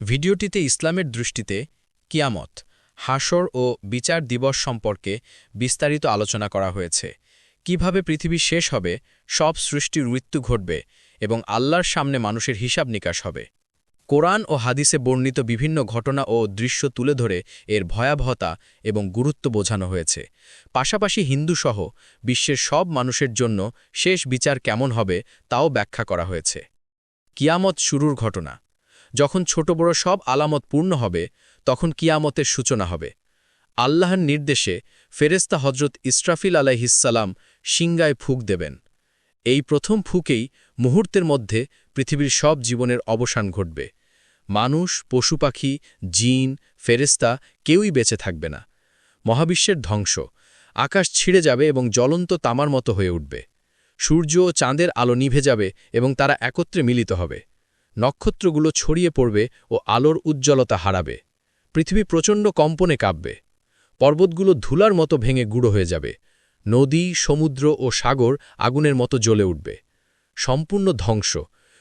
ভিডিওটিতে ইসলামের দৃষ্টিতে কিয়ামত হাসর ও বিচার দিবস সম্পর্কে বিস্তারিত আলোচনা করা হয়েছে। কীভাবে পৃথিবী শেষ হবে, সব সৃষ্টির মৃত্যু ঘটবে এবং আল্লাহর সামনে মানুষের হিসাব নিকাশ হবে। কোরআন ও হাদিসে বর্ণিত বিভিন্ন ঘটনা ও দৃশ্য তুলে ধরে এর ভয়াবহতা এবং গুরুত্ব বোঝানো হয়েছে। পাশাপাশি হিন্দুসহ বিশ্বের সব মানুষের জন্য শেষ বিচার কেমন হবে, তাও ব্যাখ্যা করা হয়েছে। কিয়ামত শুরুর ঘটনা। যখন ছোট বড় সব আলামত পূর্ণ হবে, তখন কিয়ামতের সূচনা হবে। আল্লাহর নির্দেশে ফেরেস্তা হজরত ইসরাফিল আলাইহিসাল্লাম সিঙ্গায় ফুক দেবেন। এই প্রথম ফুকেই মুহূর্তের মধ্যে পৃথিবীর সব জীবনের অবসান ঘটবে। মানুষ, পশু পাখি, জিন ফেরেস্তা কেউই বেঁচে থাকবে না। মহাবিশ্বের ধ্বংস। আকাশ ছিঁড়ে যাবে এবং জ্বলন্ত তামার মতো হয়ে উঠবে। সূর্য ও চাঁদের আলো নিভে যাবে এবং তারা একত্রে মিলিত হবে। নক্ষত্রগুলো ছড়িয়ে পড়বে ও আলোর উজ্জ্বলতা হারাবে। পৃথিবী প্রচণ্ড কম্পনে কাঁপবে। পর্বতগুলো ধুলার মতো ভেঙে গুঁড়ো হয়ে যাবে। নদী, সমুদ্র ও সাগর আগুনের মতো জ্বলে উঠবে। সম্পূর্ণ ধ্বংস।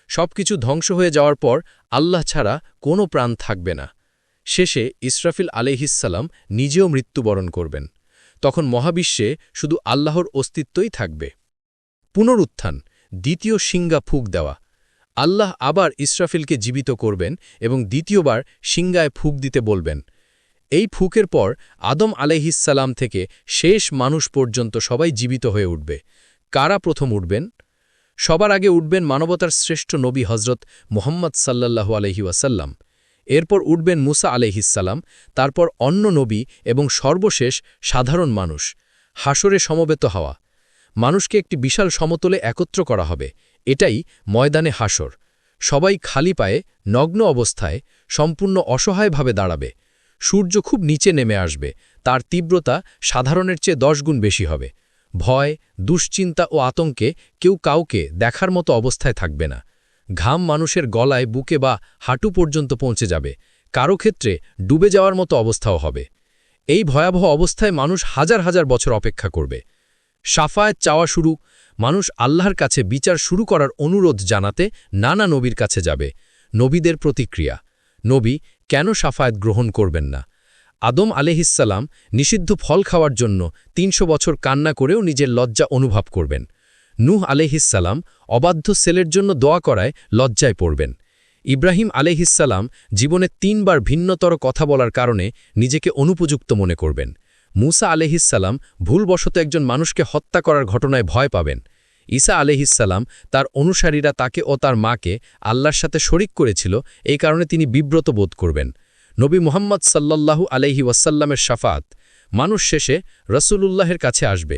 সবকিছু ধ্বংস হয়ে যাওয়ার পর আল্লাহ ছাড়া কোনো প্রাণ থাকবে না। শেষে ইসরাফিল আলহিসাল্লাম নিজেও মৃত্যুবরণ করবেন। তখন মহাবিশ্বে শুধু আল্লাহর অস্তিত্বই থাকবে। পুনরুত্থান, দ্বিতীয় সিঙ্গা ফুক দেওয়া আল্লাহ আবার ইসরাফিলকে জীবিত করবেন এবং দ্বিতীয়বার সিঙ্গায় ফুক দিতে বলবেন। এই ফুকের পর আদম আলাইহিসাল্লাম থেকে শেষ মানুষ পর্যন্ত সবাই জীবিত হয়ে উঠবে। কারা প্রথম উঠবেন? সবার আগে উঠবেন মানবতার শ্রেষ্ঠ নবী হজরত মোহাম্মদ সাল্লাল্লাহু আলহি ওয়াসাল্লাম। এরপর উঠবেন মুসা আলহিসাল্লাম তারপর অন্য নবী এবং সর্বশেষ সাধারণ মানুষ। হাসরে সমবেত হওয়া। মানুষকে একটি বিশাল সমতলে একত্র করা হবে। এটাই ময়দানে হাসর। সবাই খালি পায়ে, নগ্ন অবস্থায়, সম্পূর্ণ অসহায়ভাবে দাঁড়াবে। সূর্য খুব নিচে নেমে আসবে, তার তীব্রতা সাধারণের চেয়ে দশ গুণ বেশি হবে। ভয়, দুশ্চিন্তা ও আতঙ্কে কেউ কাউকে দেখার মতো অবস্থায় থাকবে না। ঘাম মানুষের গলায়, বুকে বা হাঁটু পর্যন্ত পৌঁছে যাবে। কারও ক্ষেত্রে ডুবে যাওয়ার মতো অবস্থাও হবে। এই ভয়াবহ অবস্থায় মানুষ হাজার হাজার বছর অপেক্ষা করবে। সাফায়াত চাওয়া শুরু, মানুষ আল্লাহর কাছে বিচার শুরু করার অনুরোধ জানাতে নানা নবীর কাছে যাবে। নবীদের প্রতিক্রিয়া, নবী, কেন সাফায়াত গ্রহণ করবেন না? আদম আলেহিসাল্লাম নিষিদ্ধ ফল খাওয়ার জন্য তিনশো বছর কান্না করেও নিজের লজ্জা অনুভব করবেন। নূহ আলেহিসাল্লাম অবাধ্য সেলের জন্য দোয়া করায় লজ্জায় পড়বেন। ইব্রাহিম আলেহিসাল্লাম জীবনে তিনবার ভিন্নতর কথা বলার কারণে নিজেকে অনুপযুক্ত মনে করবেন। মুসা আলেহিসাল্লাম ভুলবশত একজন মানুষকে হত্যা করার ঘটনায় ভয় পাবেন। ঈসা আলেহিসাল্লাম তার অনুসারীরা তাকে ও তার মাকে আল্লাহর সাথে শরিক করেছিল, এই কারণে তিনি বিব্রত বোধ করবেন। নবী মোহাম্মদ সাল্লাল্লাহু আলহি ওয়াসাল্লামের সাফাত, মানুষ শেষে রসুলুল্লাহের কাছে আসবে।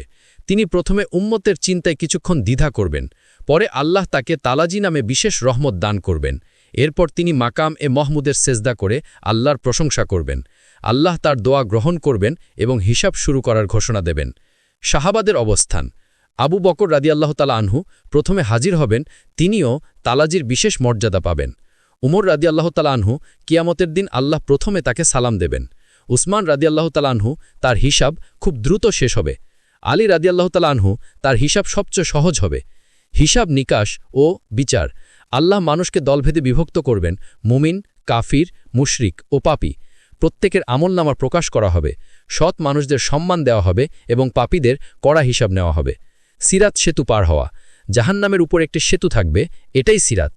তিনি প্রথমে উম্মতের চিন্তায় কিছুক্ষণ দ্বিধা করবেন, পরে আল্লাহ তাকে তালাজি নামে বিশেষ রহমত দান করবেন। এরপর তিনি মাকাম এ মহমুদের সেজদা করে আল্লাহর প্রশংসা করবেন। আল্লাহ তার দোয়া গ্রহণ করবেন এবং হিসাব শুরু করার ঘোষণা দেবেন। শাহাবাদের অবস্থান। আবু বকর রাদিয়াল্লাহ তালা আনহু প্রথমে হাজির হবেন, তিনিও তালাজির বিশেষ মর্যাদা পাবেন। উমর রাদিয়াল্লাহ তালা আনহু কিয়ামতের দিন আল্লাহ প্রথমে তাকে সালাম দেবেন। উসমান রাদিয়াল্লাহ তালা আনহু তার হিসাব খুব দ্রুত শেষ হবে। আলী রাদিয়াল্লাহ তালা আনহু তার হিসাব সবচেয়ে সহজ হবে। হিসাব নিকাশ ও বিচার। আল্লাহ মানুষকে দলভেদে বিভক্ত করবেন, মুমিন, কাফির, মুশরিক ও পাপি। প্রত্যেকের আমলনামার প্রকাশ করা হবে, সৎ মানুষদের সম্মান দেওয়া হবে এবং পাপীদের কড়া হিসাব নেওয়া হবে। সিরাত সেতু পার হওয়া। জাহান্নামের উপর একটি সেতু থাকবে, এটাই সিরাত।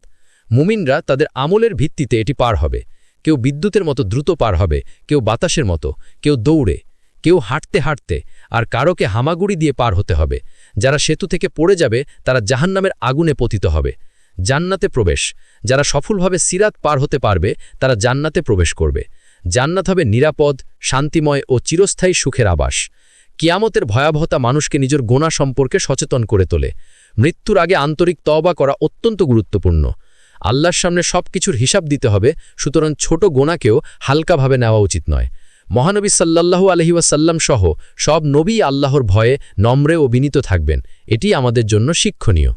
মুমিনরা তাদের আমলের ভিত্তিতে এটি পার হবে। কেউ বিদ্যুতের মতো দ্রুত পার হবে, কেউ বাতাসের মতো, কেউ দৌড়ে, কেউ হাঁটতে হাঁটতে, আর কারোকে হামাগুড়ি দিয়ে পার হতে হবে। যারা সেতু থেকে পড়ে যাবে, তারা জাহান্নামের আগুনে পতিত হবে। জান্নাতে প্রবেশ। যারা সফলভাবে সিরাত পার হতে পারবে, তারা জান্নাতে প্রবেশ করবে। জান্নাত হবে নিরাপদ, শান্তিময় ও চিরস্থায়ী সুখের আবাস। কিয়ামতের ভয়াবহতা মানুষকে নিজের গোনা সম্পর্কে সচেতন করে তোলে। মৃত্যুর আগে আন্তরিক তবা করা অত্যন্ত গুরুত্বপূর্ণ। আল্লাহর সামনে সব কিছুর হিসাব দিতে হবে, সুতরাং ছোট গোনাকেও হালকাভাবে নেওয়া উচিত নয়। মহানবী সাল্লাল্লাহু আলহি ওয়াসাল্লাম সহ সব নবী আল্লাহর ভয়ে নম্রে ও বিনীত থাকবেন। এটি আমাদের জন্য শিক্ষণীয়।